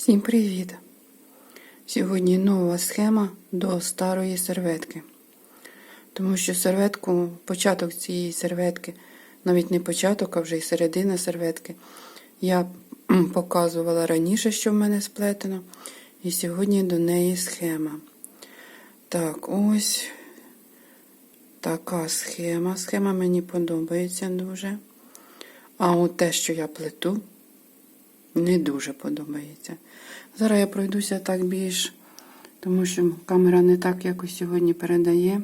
Всім привіт! Сьогодні нова схема до старої серветки. Тому що серветку, початок цієї серветки, навіть не початок, а вже й середина серветки, я показувала раніше, що в мене сплетено. І сьогодні до неї схема. Так, ось така схема. Схема мені подобається дуже. А от те, що я плету, не дуже подобається. Зараз я пройдуся так більш, тому що камера не так якось сьогодні передає.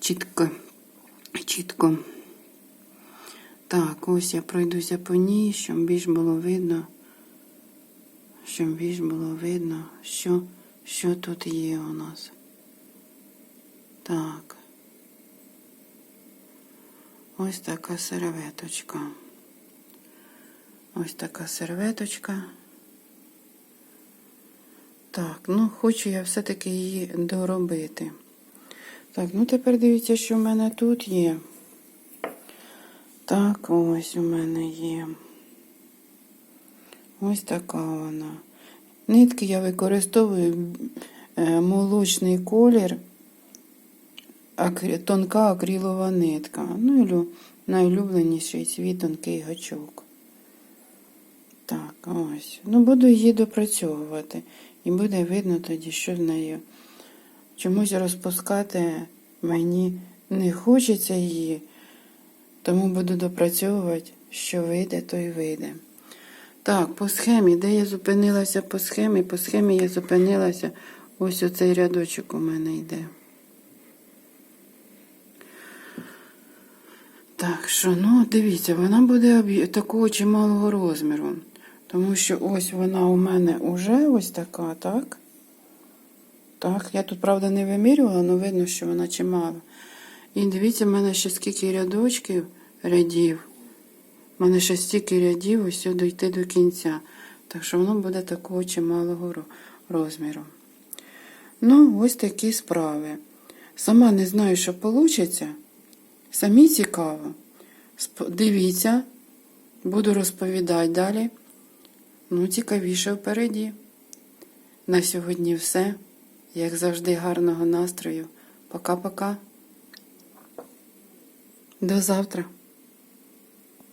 Чітко, чітко. Так, ось я пройдуся по ній, щоб більш було видно, щоб більш було видно, що, що тут є у нас. Так. Ось така серветочка. Ось така серветочка. Так, ну хочу я все-таки її доробити. Так, ну тепер дивіться, що в мене тут є. Так, ось у мене є. Ось така вона. Нитки я використовую е, молочний колір, тонка акрилова нитка. Ну найулюбленіший свій тонкий гачок. Так, ось. Ну, буду її допрацьовувати. І буде видно тоді, що з нею. Чомусь розпускати мені не хочеться її, тому буду допрацьовувати, що вийде, то й вийде. Так, по схемі, де я зупинилася по схемі? По схемі я зупинилася. Ось оцей рядочок у мене йде. Так що, ну, дивіться, вона буде такого чималого розміру. Тому що ось вона у мене уже ось така, так? Так, я тут, правда, не вимірювала, але видно, що вона чимала. І дивіться, в мене ще скільки рядочків, рядів. У мене ще стільки рядів ось дойти до кінця. Так що воно буде такого чималого розміру. Ну, ось такі справи. Сама не знаю, що вийде. Самі цікаво. Дивіться, буду розповідати далі. Ну, цікавіше впереді. На сьогодні все. Як завжди, гарного настрою. Пока-пока. До завтра.